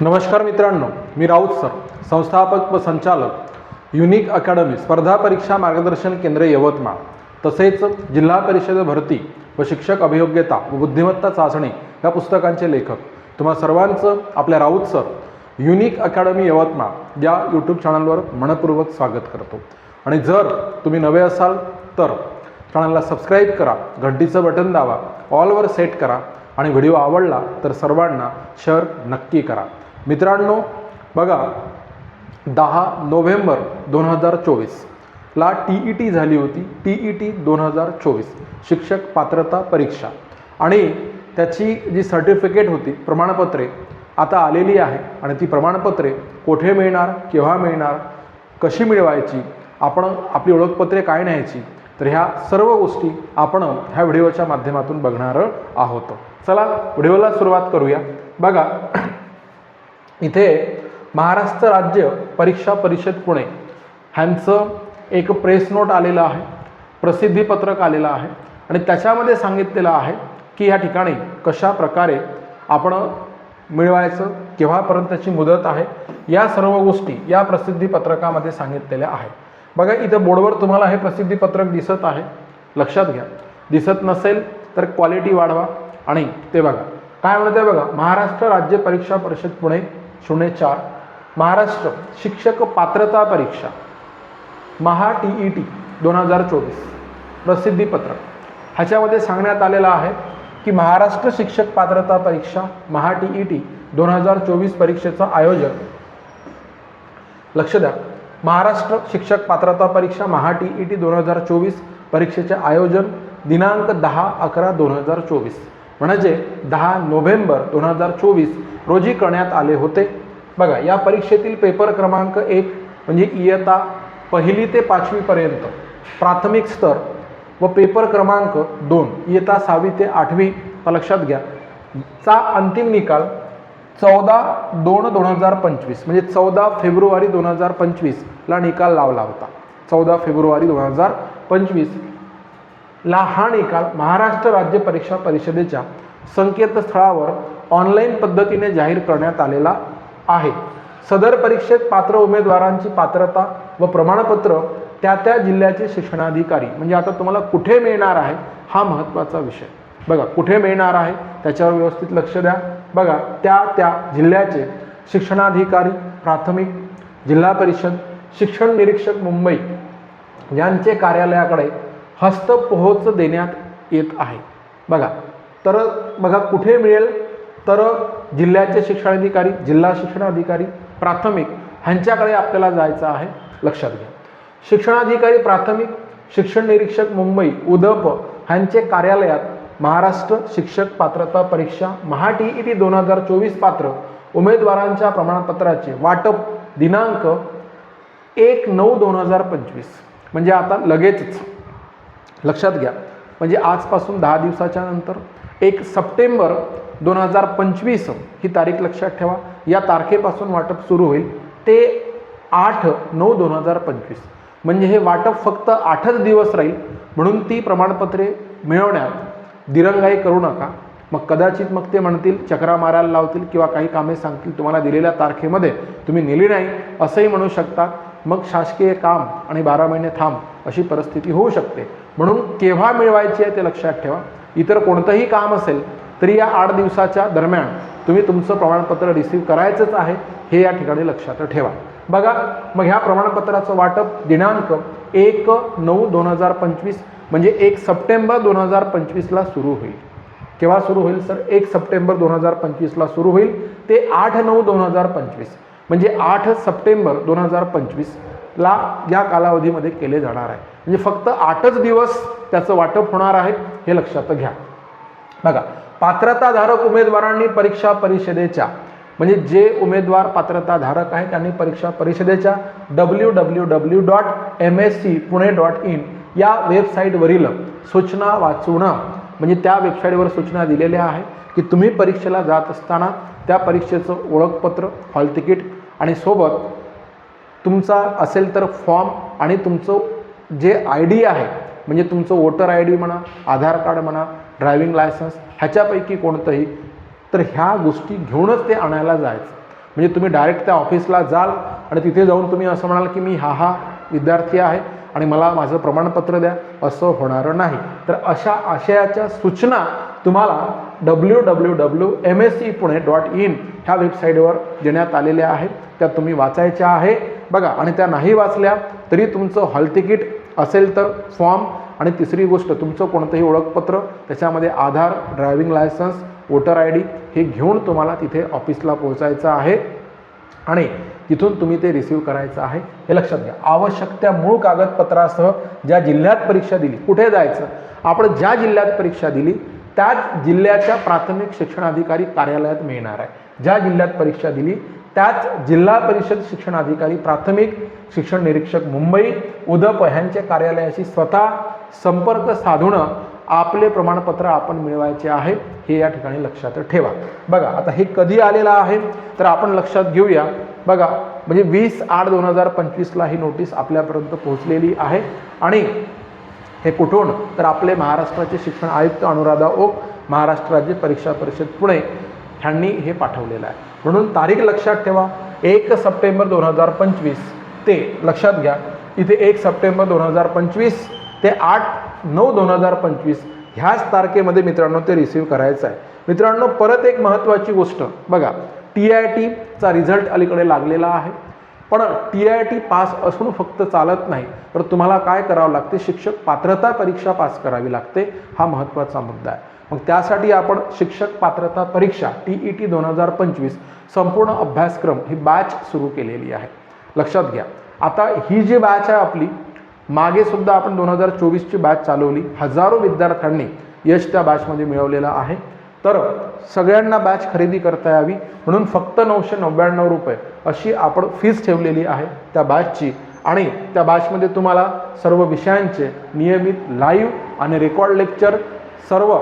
नमस्कार मित्रांनो मी राऊत सर संस्थापक व संचालक युनिक अकॅडमी स्पर्धा परीक्षा मार्गदर्शन केंद्र यवतमाळ तसेच जिल्हा परिषद भरती व शिक्षक अभियोग्यता व बुद्धिमत्ता चाचणी या पुस्तकांचे लेखक. तुम्हा सर्वांचं आपल्या Raut sir unique academy Yavatmal या यूट्यूब चॅनलवर मनपूर्वक स्वागत करतो. आणि जर तुम्ही नवे असाल तर चॅनलला सबस्क्राईब करा घंटीचं बटन दाबा ऑलवर सेट करा आणि व्हिडिओ आवडला तर सर्वांना शेअर नक्की करा. मित्रांनो बघा दहा नोव्हेंबर दोन हजार चोवीसला टी ई टी झाली होती. टी ई टी दोन हजार चोवीस. शिक्षक पात्रता परीक्षा. आणि त्याची जी सर्टिफिकेट होती प्रमाणपत्रे आता आलेली आहे. आणि ती प्रमाणपत्रे कोठे मिळणार केव्हा मिळणार कशी मिळवायची आपण आपली ओळखपत्रे काय न्यायची तर ह्या सर्व गोष्टी आपण ह्या व्हिडिओच्या माध्यमातून बघणार आहोत. चला व्हिडिओला सुरुवात करूया. बघा इथे महाराष्ट्र राज्य परीक्षा परिषद पुणे ह्यांचं एक प्रेस नोट आलेलं आहे प्रसिद्धीपत्रक आलेलं आहे आणि त्याच्यामध्ये सांगितलेलं आहे की या ठिकाणी कशा प्रकारे आपण मिळवायचं केव्हापर्यंतची मुदत आहे या सर्व गोष्टी या प्रसिद्धीपत्रकामध्ये सांगितलेल्या आहे बघा इथं बोर्डवर तुम्हाला हे प्रसिद्धीपत्रक दिसत आहे. लक्षात घ्या. दिसत नसेल तर क्वालिटी वाढवा आणि ते बघा. काय म्हणते बघा? महाराष्ट्र राज्य परीक्षा परिषद पुणे शून्य चार महाराष्ट्र शिक्षक पात्रता परीक्षा महा टी ई टी दोन हजार चोवीस प्रसिद्धीपत्रक ह्याच्यामध्ये सांगण्यात आलेलं आहे की महाराष्ट्र शिक्षक पात्रता परीक्षा महा टी ई टी दोन हजार चोवीस परीक्षेचं आयोजन. लक्ष द्या. महाराष्ट्र शिक्षक पात्रता परीक्षा महा टी ई टी दोन हजार चोवीस परीक्षेचे आयोजन दिनांक दहा अकरा दोन हजार चोवीस. म्हणजे दहा नोव्हेंबर दोन हजार चोवीस रोजी करण्यात आले होते. बघा या परीक्षेतील पेपर क्रमांक एक म्हणजे इयत्ता पहिली ते पाचवीपर्यंत प्राथमिक स्तर व पेपर क्रमांक दोन इयत्ता सहावी ते आठवी लक्षात घ्या. चा अंतिम निकाल चौदा दोन दोन हजार पंचवीस म्हणजे चौदा फेब्रुवारी दोन हजार पंचवीसला निकाल लावला होता. चौदा फेब्रुवारी दोन हजार पंचवीस. ला हा निकाल महाराष्ट्र राज्य परीक्षा परिषदेच्या संकेतस्थळावर ऑनलाईन पद्धतीने जाहीर करण्यात आलेला आहे. सदर परीक्षेत पात्र उमेदवारांची पात्रता व प्रमाणपत्र त्या त्या जिल्ह्याचे शिक्षणाधिकारी म्हणजे आता तुम्हाला कुठे मिळणार आहे हा महत्त्वाचा विषय. बघा कुठे मिळणार आहे त्याच्यावर व्यवस्थित लक्ष द्या. बघा त्या त्या जिल्ह्याचे शिक्षणाधिकारी प्राथमिक जिल्हा परिषद शिक्षण निरीक्षक मुंबई यांचे कार्यालयाकडे हस्तपोहोच देण्यात येत आहे. बघा तर बघा कुठे मिळेल? तर जिल्ह्याचे शिक्षणाधिकारी जिल्हा शिक्षणाधिकारी प्राथमिक ह्यांच्याकडे आपल्याला जायचं आहे लक्षात घ्या. शिक्षणाधिकारी प्राथमिक शिक्षण निरीक्षक मुंबई उदप ह्यांचे कार्यालयात महाराष्ट्र शिक्षक पात्रता परीक्षा महाटी ई दोन हजार चोवीस पात्र उमेदवारांच्या प्रमाणपत्राचे वाटप दिनांक एक नऊ दोन हजार पंचवीस. म्हणजे आता लगेचच. लक्षात घ्या. म्हणजे आजपासून दहा दिवसाच्या नंतर एक सप्टेंबर दोन हजार पंचवीस ही तारीख लक्षात ठेवा. या तारखेपासून वाटप सुरू होईल. ते आठ नऊ दोन हजार पंचवीस. म्हणजे हे वाटप फक्त आठच दिवस राहील. म्हणून ती प्रमाणपत्रे मिळवण्यात दिरंगाई करू नका. मग कदाचित मग ते म्हणतील चक्रा मारायला लावतील किंवा काही कामे सांगतील तुम्हाला दिलेल्या तारखेमध्ये. तुम्ही नेली नाही असंही म्हणू शकता. मग शासकीय काम आणि बारा महिने थांब अशी परिस्थिती होऊ शकते. म्हणून केव्हा मिळवायची आहे ते लक्षात ठेवा. इतर कोणतंही काम असेल तरी या आठ दिवसाच्या दरम्यान तुम्ही तुमचं प्रमाणपत्र रिसीव करायचंच आहे हे या ठिकाणी लक्षात ठेवा. बघा मग ह्या प्रमाणपत्राचं वाटप दिनांक एक नऊ दोन हजार पंचवीस म्हणजे एक सप्टेंबर दोन हजार पंचवीसला सुरू होईल. केव्हा सुरू होईल सर? एक सप्टेंबर दोन हजार पंचवीसला सुरू होईल. ते आठ नऊ दोन हजार पंचवीस. म्हणजे आठ सप्टेंबर दोन हजार पंचवीस ला या कालावधीमध्ये केले जाणार आहे. म्हणजे फक्त आठच दिवस त्याचं वाटप होणार आहे हे लक्षात घ्या. बघा पात्रताधारक उमेदवारांनी परीक्षा परिषदेच्या म्हणजे जे उमेदवार पात्रताधारक आहे त्यांनी परीक्षा परिषदेच्या W W W dot M S C Pune dot in या वेबसाईटवरील सूचना वाचून म्हणजे त्या वेबसाईटवर सूचना दिलेल्या आहे की तुम्ही परीक्षेला जात असताना त्या परीक्षेचं ओळखपत्र हॉल तिकीट आणि सोबत तुमचा असेल तर फॉर्म आणि तुमचं जे आय डी आहे म्हणजे तुमचं वोटर आय डी म्हणा आधार कार्ड म्हणा ड्रायव्हिंग लायसन्स ह्याच्यापैकी कोणतंही तर ह्या गोष्टी घेऊनच ते आणायला जायचं. म्हणजे तुम्ही डायरेक्ट त्या ऑफिसला जाल आणि तिथे जाऊन तुम्ही असं म्हणाल की मी हा हा विद्यार्थी आहे आणि मला माझं प्रमाणपत्र द्या असं होणारं नाही. तर अशा आशयाच्या सूचना तुम्हाला W W W M S C Pune dot in ह्या वेबसाईटवर देण्यात आलेल्या आहेत. त्या तुम्ही वाचायच्या आहे. बघा आणि त्या नाही वाचल्या तरी तुमचं हॉल तिकीट असेल तर फॉर्म आणि तिसरी गोष्ट तुमचं कोणतंही ओळखपत्र त्याच्यामध्ये Aadhaar driving licence voter I D हे घेऊन तुम्हाला तिथे ऑफिसला पोहोचायचं आहे. आणि तिथून तुम्ही ते रिसीव्ह करायचं आहे हे लक्षात घ्या. आवश्यक त्या मूळ कागदपत्रासह ज्या जिल्ह्यात परीक्षा दिली कुठे जायचं? आपण ज्या जिल्ह्यात परीक्षा दिली त्याच जिल्ह्याच्या प्राथमिक शिक्षणाधिकारी कार्यालयात मिळणार आहे. ज्या जिल्ह्यात परीक्षा दिली त्याच जिल्हा परिषद शिक्षण अधिकारी प्राथमिक शिक्षण निरीक्षक मुंबई उदप ह्यांच्या कार्यालयाशी स्वतः संपर्क साधून आपले प्रमाणपत्र आपण मिळवायचे आहे हे या ठिकाणी लक्षात ठेवा. बघा आता हे कधी आलेलं आहे? तर आपण लक्षात घेऊया. बघा म्हणजे वीस आठ दोन हजार पंचवीसला ही नोटीस आपल्यापर्यंत पोहोचलेली आहे. आणि हे कुठून? तर आपले महाराष्ट्राचे शिक्षण आयुक्त अनुराधा ओक महाराष्ट्र राज्य परीक्षा परिषद पुणे ह्यांनी हे पाठवलेलं आहे. म्हणून तारीख लक्षात ठेवा. एक सप्टेंबर दोन हजार पंचवीस. ते लक्षात घ्या. इथे एक सप्टेंबर दोन हजार पंचवीस ते आठ नऊ दोन हजार पंचवीस. ह्याच तारखेमध्ये मित्रांनो ते रिसीव करायचं आहे. मित्रांनो परत एक महत्त्वाची गोष्ट. बघा टी आय टीचा रिझल्ट अलीकडे लागलेला आहे. पण टी आय टी पास असून फक्त चालत नाही. तर तुम्हाला काय करावं लागते? शिक्षक पात्रता परीक्षा पास करावी लागते. हा महत्त्वाचा मुद्दा आहे. मग त्यासाठी आपण शिक्षक पात्रता परीक्षा टी ई टी दोन हजार पंचवीस संपूर्ण अभ्यासक्रम ही बॅच सुरू केलेली आहे. लक्षात घ्या. आता ही जी बॅच आहे आपली मागे सुद्धा आपण दोन हजार चोवीसची बॅच चालवली. हजारो विद्यार्थ्यांनी यश त्या बॅचमध्ये मिळवलेलं आहे. तर सगळ्यांना बॅच खरेदी करता यावी. म्हणून फक्त नऊशे नव्याण्णव रुपये अशी आपण फीस ठेवलेली आहे त्या बॅचची आणि त्या बॅचमध्ये तुम्हाला सर्व विषयांचे नियमित लाईव्ह आणि रेकॉर्ड लेक्चर सर्व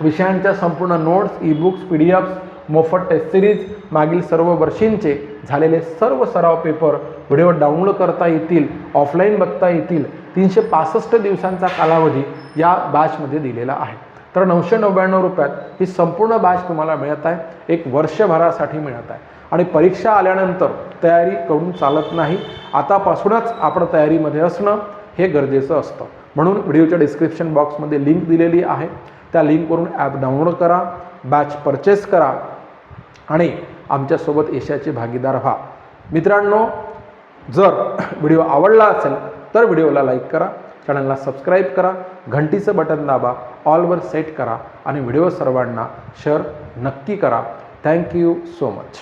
विषयांच्या संपूर्ण notes E books P D Fs मोफत टेस्ट सिरीज मागील सर्व वर्षींचे झालेले सर्व सराव पेपर व्हिडिओ डाउनलोड करता येतील ऑफलाईन बघता येतील तीनशे पासष्ट दिवसांचा कालावधी या बॅचमध्ये दिलेला आहे. तर नऊशे नव्याण्णव रुपयात ही संपूर्ण बॅच तुम्हाला मिळत आहे. एक वर्षभरासाठी मिळत आहे. आणि परीक्षा आल्यानंतर तयारी करून चालत नाही. आतापासूनच आपण तयारीमध्ये असणं हे गरजेचं असतं. म्हणून व्हिडिओच्या डिस्क्रिप्शन बॉक्समध्ये लिंक दिलेली आहे. त्या लिंकवरून ॲप डाउनलोड करा बॅच परचेस करा आणि आमच्यासोबत एशियाचे भागीदार व्हा. मित्रांनो जर व्हिडिओ आवडला असेल तर व्हिडिओला लाईक करा चॅनलला सबस्क्राईब करा घंटीचं बटन दाबा ऑलवर सेट करा आणि व्हिडिओ सर्वांना शेअर नक्की करा. Thank you so much.